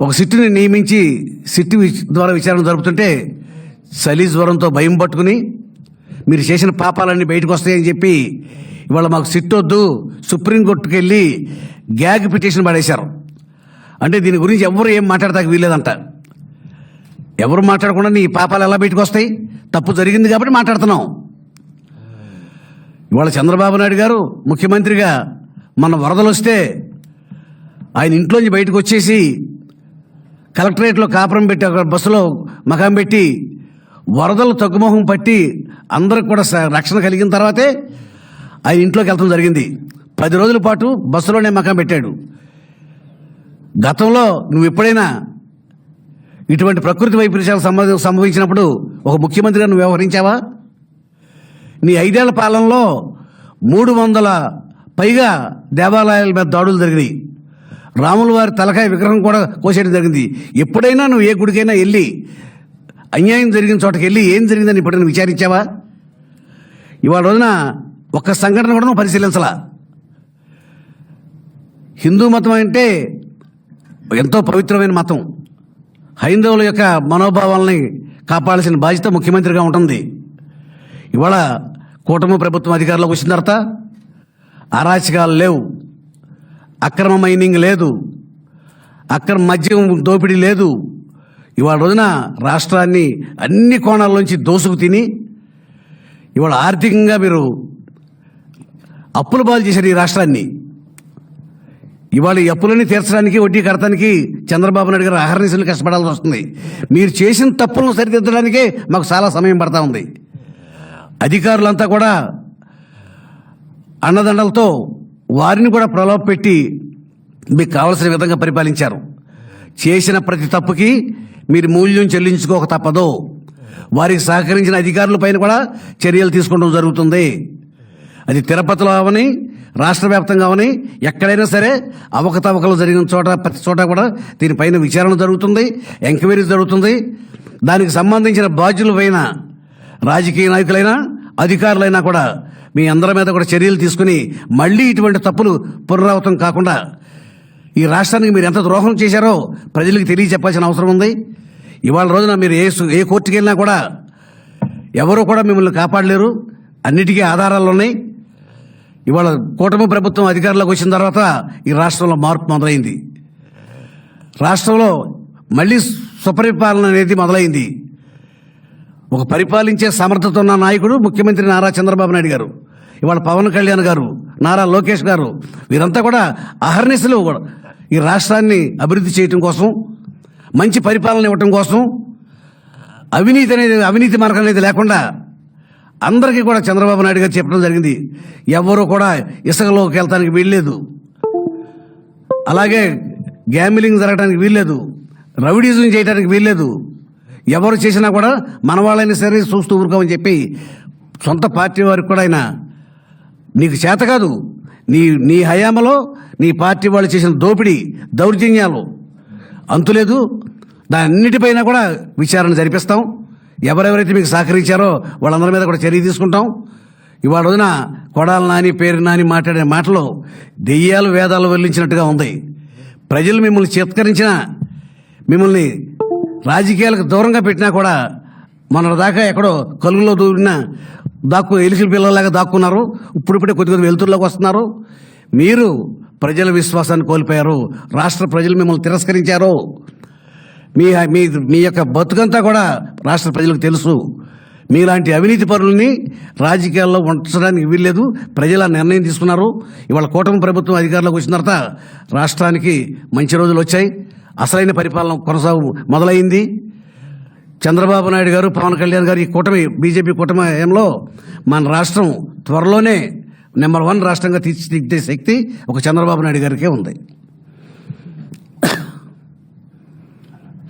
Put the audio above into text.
ఒక సిట్టుని నియమించి సిట్టు ద్వారా విచారణ జరుపుతుంటే చలి జ్వరంతో భయం పట్టుకుని మీరు చేసిన పాపాలన్నీ బయటకు వస్తాయని చెప్పి ఇవాళ మాకు సిట్ వద్దు సుప్రీంకోర్టుకు వెళ్ళి గ్యాగ్ పిటిషన్ పడేశారు. అంటే దీని గురించి ఎవరు ఏం మాట్లాడతాక వీల్లేదంట. ఎవరు మాట్లాడకుండా నీ పాపాలు ఎలా బయటకు వస్తాయి? తప్పు జరిగింది కాబట్టి మాట్లాడుతున్నాం. ఇవాళ చంద్రబాబు నాయుడు గారు ముఖ్యమంత్రిగా మన వరదలు వస్తే ఆయన ఇంట్లోంచి బయటకు వచ్చేసి కలెక్టరేట్లో కాపురం పెట్టి అక్కడ బస్సులో మకాం పెట్టి వరదలు తగ్గుముఖం పట్టి అందరికి కూడా రక్షణ కలిగిన తర్వాతే ఆయన ఇంట్లోకి వెళ్తాం జరిగింది. పది రోజుల పాటు బస్సులోనే మకాం పెట్టాడు. గతంలో నువ్వు ఎప్పుడైనా ఇటువంటి ప్రకృతి వైపరీత్యాలు సంభవ సంభవించినప్పుడు ఒక ముఖ్యమంత్రిగా నువ్వు వ్యవహరించావా? నీ ఐదేళ్ళ పాలనలో మూడు వందల పైగా దేవాలయాల మీద దాడులు జరిగినాయి. రాముల వారి తలకాయ విగ్రహం కూడా కోసేయడం జరిగింది. ఎప్పుడైనా నువ్వు ఏ గుడికైనా వెళ్ళి అన్యాయం జరిగిన చోటకి వెళ్ళి ఏం జరిగిందని ఎప్పుడైనా విచారించావా? ఇవాళ రోజున ఒక్క సంఘటన కూడా నువ్వు పరిశీలించలా. హిందూ మతం అంటే ఎంతో పవిత్రమైన మతం. హైందవుల యొక్క మనోభావాలని కాపాడాల్సిన బాధ్యత ముఖ్యమంత్రిగా ఉంటుంది. ఇవాళ కూటమి ప్రభుత్వం అధికారంలోకి వచ్చిన తర్వాత అరాచకాలు లేవు. అక్రమ మైనింగ్ లేదు. అక్రమ మద్యం దోపిడీ లేదు. ఇవాళ రోజున రాష్ట్రాన్ని అన్ని కోణాల్లోంచి దోసుకు తిని ఇవాళ ఆర్థికంగా మీరు అప్పుల పాలు చేశారు ఈ రాష్ట్రాన్ని. ఇవాళ ఈ అప్పులని తీర్చడానికి వడ్డీ కడతానికి చంద్రబాబు నాయుడు గారు అహర్నిశలు కష్టపడాల్సి వస్తుంది. మీరు చేసిన తప్పులను సరిదిద్దడానికే మాకు చాలా సమయం పడతా ఉంది. అధికారులంతా కూడా అన్నదండలతో వారిని కూడా ప్రలోభ పెట్టి మీకు కావలసిన విధంగా పరిపాలించారు. చేసిన ప్రతి తప్పుకి మీరు మూల్యం చెల్లించుకోక తప్పదు. వారికి సహకరించిన అధికారుల పైన కూడా చర్యలు తీసుకోవడం జరుగుతుంది. అది తిరుపతిలో అవని రాష్ట్ర వ్యాప్తంగా అవని ఎక్కడైనా సరే అవకతవకలు జరిగిన చోట ప్రతి చోట కూడా దీనిపైన విచారణ జరుగుతుంది ఎంక్వైరీ జరుగుతుంది. దానికి సంబంధించిన బాధ్యుల పైన రాజకీయ నాయకులైనా అధికారులైనా కూడా మీ అందరి మీద కూడా చర్యలు తీసుకుని మళ్ళీ ఇటువంటి తప్పులు పునరావృతం కాకుండా ఈ రాష్ట్రానికి మీరు ఎంత ద్రోహం చేశారో ప్రజలకు తెలియచెప్పాల్సిన అవసరం ఉంది. ఇవాళ రోజున మీరు ఏ సు- ఏ కోర్టుకి వెళ్ళినా కూడా ఎవరు కూడా మిమ్మల్ని కాపాడలేరు. అన్నిటికీ ఆధారాలు ఉన్నాయి. ఇవాళ కూటమి ప్రభుత్వం అధికారంలోకి వచ్చిన తర్వాత ఈ రాష్ట్రంలో మార్పు మొదలైంది. రాష్ట్రంలో మళ్ళీ సుపరిపాలన అనేది మొదలైంది. ఒక పరిపాలించే సమర్థత ఉన్న నాయకుడు ముఖ్యమంత్రి నారా చంద్రబాబు నాయుడు గారు. ఇవాళ పవన్ కళ్యాణ్ గారు నారా లోకేష్ గారు వీరంతా కూడా అహర్నిశలు కూడా. ఈ రాష్ట్రాన్ని అభివృద్ధి చేయటం కోసం మంచి పరిపాలన ఇవ్వటం కోసం అవినీతి అనేది అవినీతి మార్గం అనేది లేకుండా అందరికీ కూడా చంద్రబాబు నాయుడు గారు చెప్పడం జరిగింది. ఎవరు కూడా ఇసుకలోకి వెళ్తానికి వీల్లేదు. అలాగే గ్యాంబ్లింగ్ జరగడానికి వీల్లేదు. రౌడీజం చేయడానికి వీల్లేదు. ఎవరు చేసినా కూడా మన వాళ్ళైనా సరే చూస్తూ ఊరుకోమని చెప్పి సొంత పార్టీ వారికి కూడా ఆయన నీకు చేత కాదు. నీ నీ హయాంలో నీ పార్టీ వాళ్ళు చేసిన దోపిడీ దౌర్జన్యాలు అంతులేదు దాని అన్నిటిపైన కూడా విచారణ జరిపిస్తాం. ఎవరెవరైతే మీకు సహకరించారో వాళ్ళందరి మీద కూడా చర్య తీసుకుంటాం. ఇవాళ రోజున కొడాలి నాని పేరు నాని మాట్లాడే మాటలు దెయ్యాలు వేదాలు వెల్లించినట్టుగా ఉంది. ప్రజలు మిమ్మల్ని చిత్కరించిన మిమ్మల్ని రాజకీయాలకు దూరంగా పెట్టినా కూడా మన దాకా ఎక్కడో కలుగులో దూరిన దాక్కు ఎలికల పిల్లలాగా దాక్కున్నారు. ఇప్పుడిప్పుడే కొద్ది కొద్ది వెలుతురులోకి వస్తున్నారు. మీరు ప్రజల విశ్వాసాన్ని కోల్పోయారు. రాష్ట్ర ప్రజలు మిమ్మల్ని తిరస్కరించారు. మీ మీ మీ యొక్క బతుకంతా కూడా రాష్ట్ర ప్రజలకు తెలుసు. మీలాంటి అవినీతి పరులని రాజకీయాల్లో ఉంచడానికి వీల్లేదు. ప్రజల నిర్ణయం తీసుకున్నారు. ఇవాళ కూటమి ప్రభుత్వం అధికారంలోకి వచ్చిన తర్వాత రాష్ట్రానికి మంచి రోజులు వచ్చాయి. అసలైన పరిపాలన కొనసాగు మొదలైంది. చంద్రబాబు నాయుడు గారు పవన్ కళ్యాణ్ గారు ఈ కూటమి బీజేపీ కూటమి హయాంలో మన రాష్ట్రం త్వరలోనే నెంబర్ వన్ రాష్ట్రంగా తీర్చిదిద్దే శక్తి ఒక చంద్రబాబు నాయుడు గారికే ఉంది.